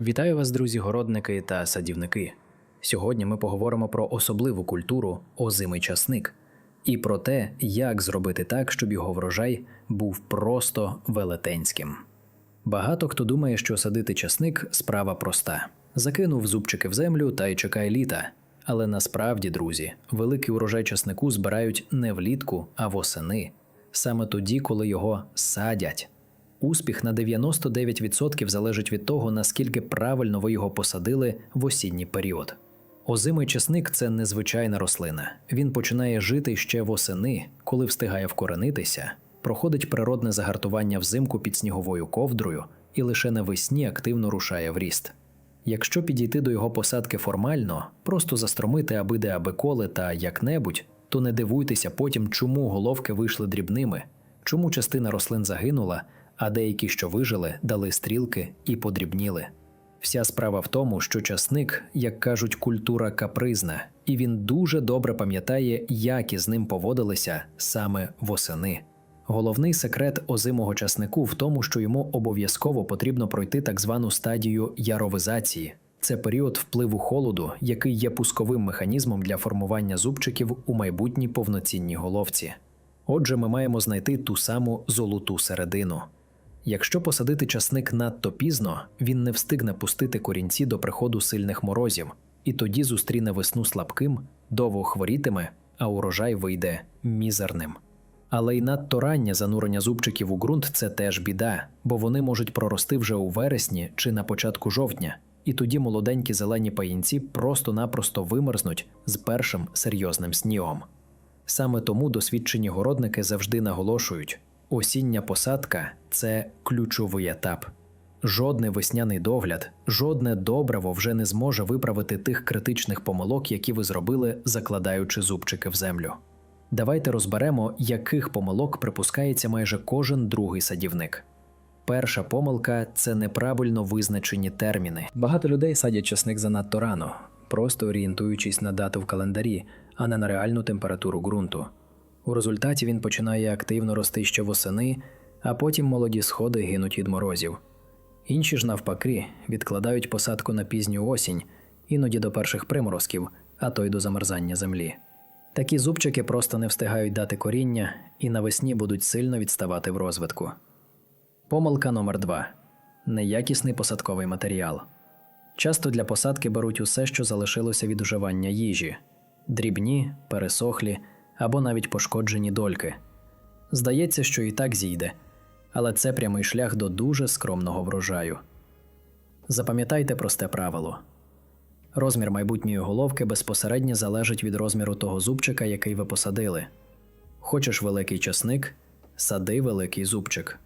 Вітаю вас, друзі, городники та садівники. Сьогодні ми поговоримо про особливу культуру озимий часник і про те, як зробити так, щоб його врожай був просто велетенським. Багато хто думає, що садити часник справа проста: закинув зубчики в землю та й чекай літа. Але насправді, друзі, великий урожай часнику збирають не влітку, а восени, саме тоді, коли його садять. Успіх на 99% залежить від того, наскільки правильно ви його посадили в осінній період. Озимий часник це незвичайна рослина. Він починає жити ще восени, коли встигає вкоренитися, проходить природне загартування взимку під сніговою ковдрою і лише навесні активно рушає в ріст. Якщо підійти до його посадки формально, просто застромити аби де аби коли та як-небудь, то не дивуйтеся потім, чому головки вийшли дрібними, чому частина рослин загинула, а деякі, що вижили, дали стрілки і подрібніли. Вся справа в тому, що часник, як кажуть, культура капризна, і він дуже добре пам'ятає, як із ним поводилися саме восени. Головний секрет озимого часнику в тому, що йому обов'язково потрібно пройти так звану стадію яровизації. Це період впливу холоду, який є пусковим механізмом для формування зубчиків у майбутній повноцінній головці. Отже, ми маємо знайти ту саму золоту середину. Якщо посадити часник надто пізно, він не встигне пустити корінці до приходу сильних морозів, і тоді зустріне весну слабким, довго хворітиме, а урожай вийде мізерним. Але й надто раннє занурення зубчиків у ґрунт це теж біда, бо вони можуть прорости вже у вересні чи на початку жовтня, і тоді молоденькі зелені паїнці просто-напросто вимерзнуть з першим серйозним снігом. Саме тому досвідчені городники завжди наголошують: осіння посадка це ключовий етап. Жодний весняний догляд, жодне добриво вже не зможе виправити тих критичних помилок, які ви зробили, закладаючи зубчики в землю. Давайте розберемо, яких помилок припускається майже кожен другий садівник. Перша помилка це неправильно визначені терміни. Багато людей садять часник занадто рано, просто орієнтуючись на дату в календарі, а не на реальну температуру ґрунту. У результаті він починає активно рости ще восени, а потім молоді сходи гинуть від морозів. Інші ж, навпаки, відкладають посадку на пізню осінь, іноді до перших приморозків, а то й до замерзання землі. Такі зубчики просто не встигають дати коріння і навесні будуть сильно відставати в розвитку. Помилка номер 2 неякісний посадковий матеріал. Часто для посадки беруть усе, що залишилося від уживання їжі дрібні, пересохлі або навіть пошкоджені дольки. Здається, що і так зійде, але це прямий шлях до дуже скромного врожаю. Запам'ятайте просте правило: розмір майбутньої головки безпосередньо залежить від розміру того зубчика, який ви посадили. Хочеш великий часник, сади великий зубчик.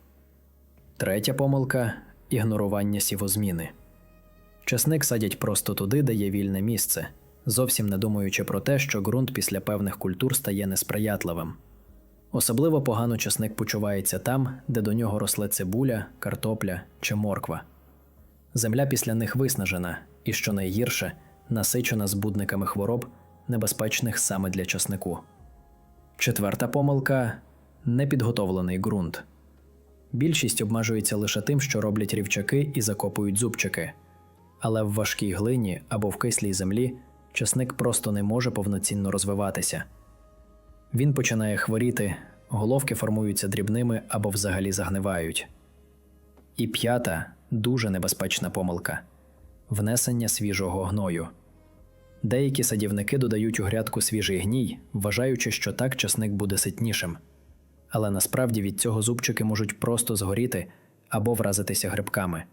Третя помилка ігнорування сівозміни. Часник садять просто туди, де є вільне місце, зовсім не думаючи про те, що ґрунт після певних культур стає несприятливим. Особливо погано часник почувається там, де до нього росле цибуля, картопля чи морква. Земля після них виснажена і, що найгірше, насичена збудниками хвороб, небезпечних саме для часнику. Четверта помилка непідготовлений ґрунт. Більшість обмежується лише тим, що роблять рівчаки і закопують зубчики. Але в важкій глині або в кислій землі часник просто не може повноцінно розвиватися. Він починає хворіти, головки формуються дрібними або взагалі загнивають. І п'ята дуже небезпечна помилка внесення свіжого гною. Деякі садівники додають у грядку свіжий гній, вважаючи, що так часник буде ситнішим. Але насправді від цього зубчики можуть просто згоріти або вразитися грибками.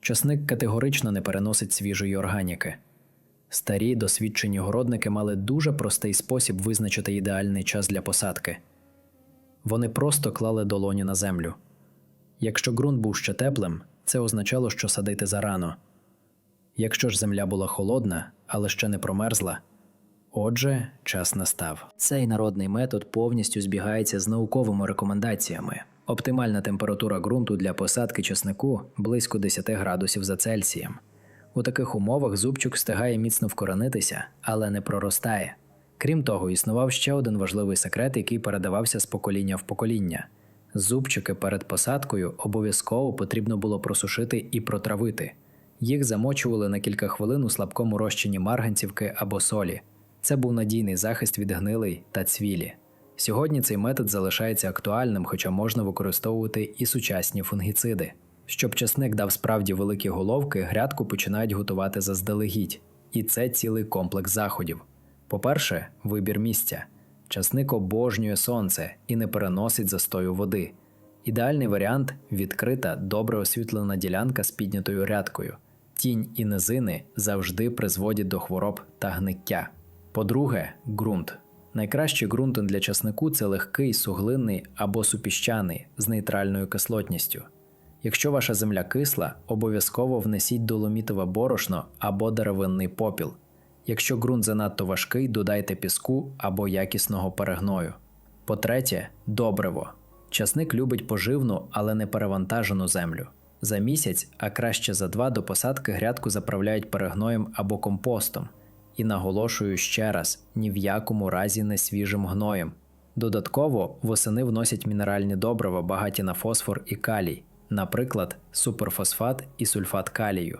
Часник категорично не переносить свіжої органіки. Старі досвідчені городники мали дуже простий спосіб визначити ідеальний час для посадки. Вони просто клали долоні на землю. Якщо ґрунт був ще теплим, це означало, що садити зарано. Якщо ж земля була холодна, але ще не промерзла, отже, час настав. Цей народний метод повністю збігається з науковими рекомендаціями. Оптимальна температура ґрунту для посадки часнику близько 10 градусів за Цельсієм. У таких умовах зубчик встигає міцно вкоренитися, але не проростає. Крім того, існував ще один важливий секрет, який передавався з покоління в покоління. Зубчики перед посадкою обов'язково потрібно було просушити і протравити. Їх замочували на кілька хвилин у слабкому розчині марганцівки або солі. Це був надійний захист від гнилий та цвілі. Сьогодні цей метод залишається актуальним, хоча можна використовувати і сучасні фунгіциди. Щоб часник дав справді великі головки, грядку починають готувати заздалегідь, і це цілий комплекс заходів. По-перше, вибір місця. Часник обожнює сонце і не переносить застою води. Ідеальний варіант відкрита, добре освітлена ділянка з піднятою рядкою. Тінь і низини завжди призводять до хвороб та гниття. По-друге, ґрунт. Найкращий ґрунт для часнику це легкий, суглинний або супіщаний з нейтральною кислотністю. Якщо ваша земля кисла, обов'язково внесіть доломітове борошно або деревинний попіл. Якщо ґрунт занадто важкий, додайте піску або якісного перегною. По-третє, добриво. Часник любить поживну, але не перевантажену землю. За місяць, а краще за два до посадки грядку заправляють перегноєм або компостом. І наголошую ще раз: ні в якому разі не свіжим гноєм. Додатково восени вносять мінеральні добрива, багаті на фосфор і калій, наприклад, суперфосфат і сульфат калію.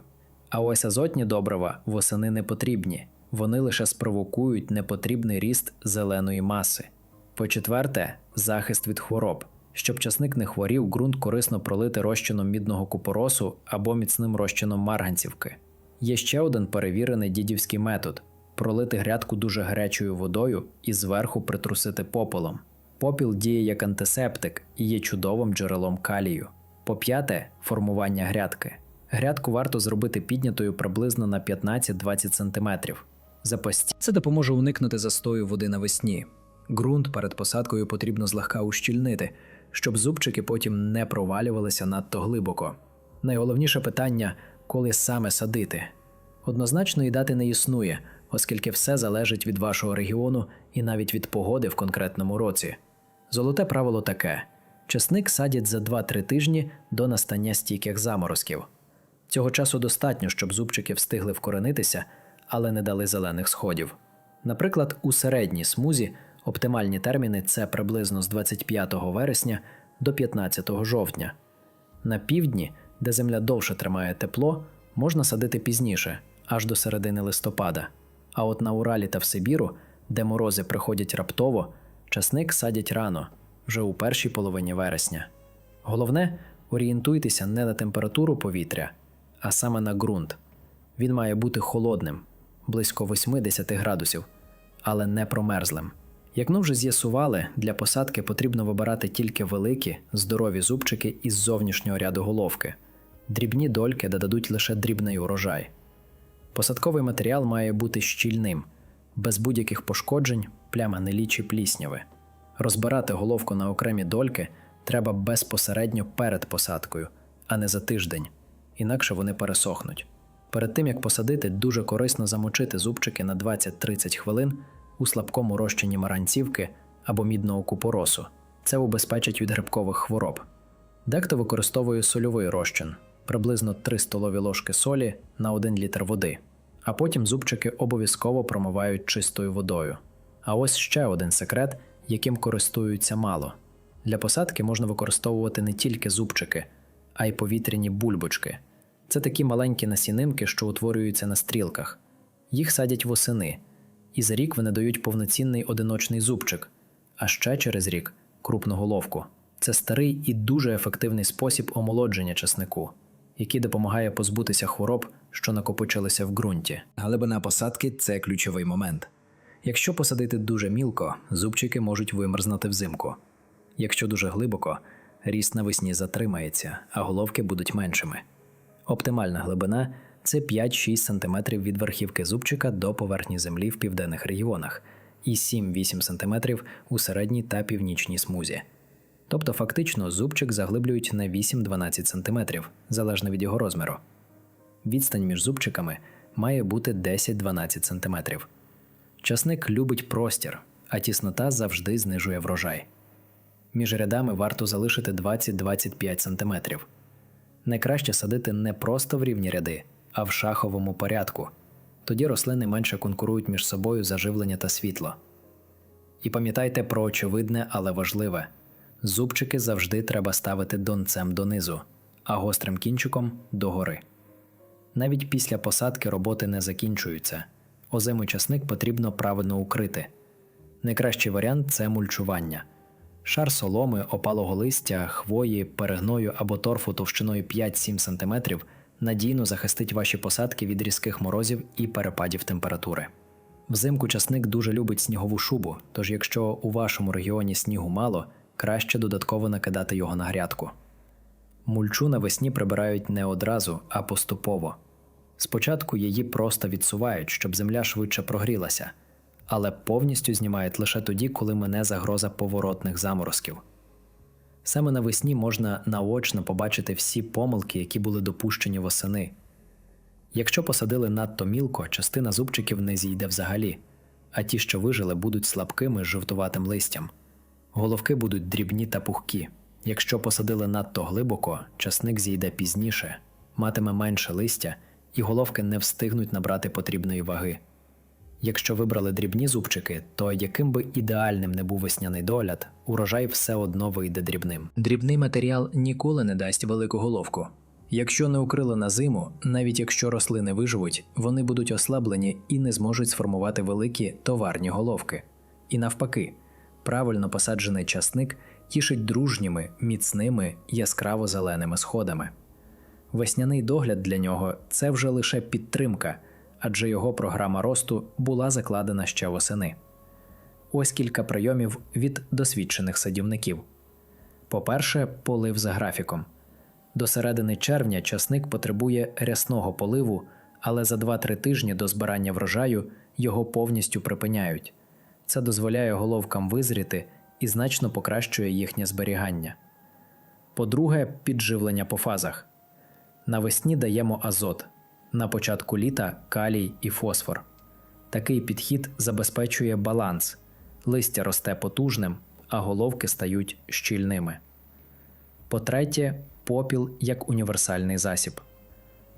А ось азотні добрива восени не потрібні, вони лише спровокують непотрібний ріст зеленої маси. По-четверте, захист від хвороб. Щоб часник не хворів, ґрунт корисно пролити розчином мідного купоросу або міцним розчином марганцівки. Є ще один перевірений дідівський метод пролити грядку дуже гарячою водою і зверху притрусити попелом. Попіл діє як антисептик і є чудовим джерелом калію. По п'яте формування грядки. Грядку варто зробити піднятою приблизно на 15-20 см. Запасті це допоможе уникнути застою води навесні. Ґрунт перед посадкою потрібно злегка ущільнити, щоб зубчики потім не провалювалися надто глибоко. Найголовніше питання коли саме садити. Однозначної дати не існує, оскільки все залежить від вашого регіону і навіть від погоди в конкретному році. Золоте правило таке: чесник садять за 2-3 тижні до настання стійких заморозків. Цього часу достатньо, щоб зубчики встигли вкоренитися, але не дали зелених сходів. Наприклад, у середній смузі оптимальні терміни це приблизно з 25 вересня до 15 жовтня. На півдні, де земля довше тримає тепло, можна садити пізніше, аж до середини листопада. А от на Уралі та в Сибіру, де морози приходять раптово, часник садять рано, вже у першій половині вересня. Головне, орієнтуйтеся не на температуру повітря, а саме на ґрунт. Він має бути холодним, близько 80 градусів, але не промерзлим. Як ми вже з'ясували, для посадки потрібно вибирати тільки великі, здорові зубчики із зовнішнього ряду головки, дрібні дольки додадуть лише дрібний урожай. Посадковий матеріал має бути щільним, без будь-яких пошкоджень, пляма нелі чи плісняви. Розбирати головку на окремі дольки треба безпосередньо перед посадкою, а не за тиждень, інакше вони пересохнуть. Перед тим як посадити, дуже корисно замочити зубчики на 20-30 хвилин у слабкому розчині маранцівки або мідного купоросу. Це убезпечить від грибкових хвороб. Дехто використовує сольовий розчин приблизно 3 столові ложки солі на 1 літр води, а потім зубчики обов'язково промивають чистою водою. А ось ще один секрет, яким користуються мало. Для посадки можна використовувати не тільки зубчики, а й повітряні бульбочки. Це такі маленькі насінинки, що утворюються на стрілках. Їх садять восени, і за рік вони дають повноцінний одиночний зубчик, а ще через рік крупну головку. Це старий і дуже ефективний спосіб омолодження часнику, який допомагає позбутися хвороб, що накопичилися в ґрунті. Глибина посадки це ключовий момент. Якщо посадити дуже мілко, зубчики можуть вимерзнути взимку. Якщо дуже глибоко, ріст навесні затримається, а головки будуть меншими. Оптимальна глибина це 5-6 см від верхівки зубчика до поверхні землі в південних регіонах і 7-8 см у середній та північній смузі. Тобто фактично зубчик заглиблюють на 8-12 см, залежно від його розміру. Відстань між зубчиками має бути 10-12 см. Часник любить простір, а тіснота завжди знижує врожай. Між рядами варто залишити 20-25 см. Найкраще садити не просто в рівні ряди, а в шаховому порядку. Тоді рослини менше конкурують між собою за живлення та світло. І пам'ятайте про очевидне, але важливе: зубчики завжди треба ставити донцем донизу, а гострим кінчиком догори. Навіть після посадки роботи не закінчуються. Озимий часник потрібно правильно укрити. Найкращий варіант це мульчування. Шар соломи, опалого листя, хвої, перегною або торфу товщиною 5-7 см надійно захистить ваші посадки від різких морозів і перепадів температури. Взимку часник дуже любить снігову шубу, тож якщо у вашому регіоні снігу мало, краще додатково накидати його на грядку. Мульчу навесні прибирають не одразу, а поступово. Спочатку її просто відсувають, щоб земля швидше прогрілася, але повністю знімають лише тоді, коли мине загроза поворотних заморозків. Саме навесні можна наочно побачити всі помилки, які були допущені восени. Якщо посадили надто мілко, частина зубчиків не зійде взагалі, а ті, що вижили, будуть слабкими з жовтуватим листям. Головки будуть дрібні та пухкі. Якщо посадили надто глибоко, часник зійде пізніше, матиме менше листя, і головки не встигнуть набрати потрібної ваги. Якщо вибрали дрібні зубчики, то яким би ідеальним не був весняний догляд, урожай все одно вийде дрібним. Дрібний матеріал ніколи не дасть велику головку. Якщо не укрили на зиму, навіть якщо рослини виживуть, вони будуть ослаблені і не зможуть сформувати великі товарні головки. І навпаки, правильно посаджений часник тішить дружніми, міцними, яскраво зеленими сходами. Весняний догляд для нього це вже лише підтримка, адже його програма росту була закладена ще восени. Ось кілька прийомів від досвідчених садівників. По-перше, полив за графіком. До середини червня часник потребує рясного поливу, але за 2-3 тижні до збирання врожаю його повністю припиняють. Це дозволяє головкам визріти і значно покращує їхнє зберігання. По-друге, підживлення по фазах. Навесні даємо азот, на початку літа калій і фосфор. Такий підхід забезпечує баланс, листя росте потужним, а головки стають щільними. По-третє, попіл як універсальний засіб.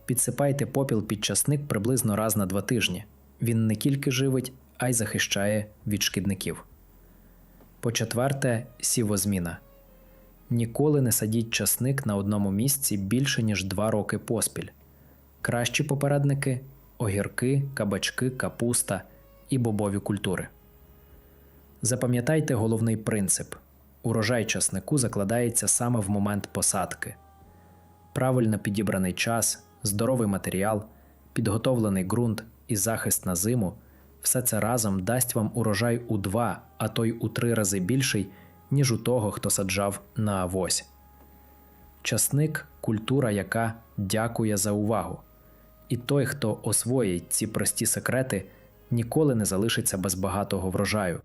Підсипайте попіл під часник приблизно раз на два тижні. Він не тільки живить, а й захищає від шкідників. По-четверте, сівозміна. Ніколи не садіть часник на одному місці більше, ніж 2 роки поспіль. Кращі попередники огірки, кабачки, капуста і бобові культури. Запам'ятайте головний принцип: урожай часнику закладається саме в момент посадки. Правильно підібраний час, здоровий матеріал, підготовлений ґрунт і захист на зиму все це разом дасть вам урожай у два, а то й у три рази більший, ніж у того, хто саджав на авось. Часник культура, яка дякує за увагу. І той, хто освоїть ці прості секрети, ніколи не залишиться без багатого врожаю.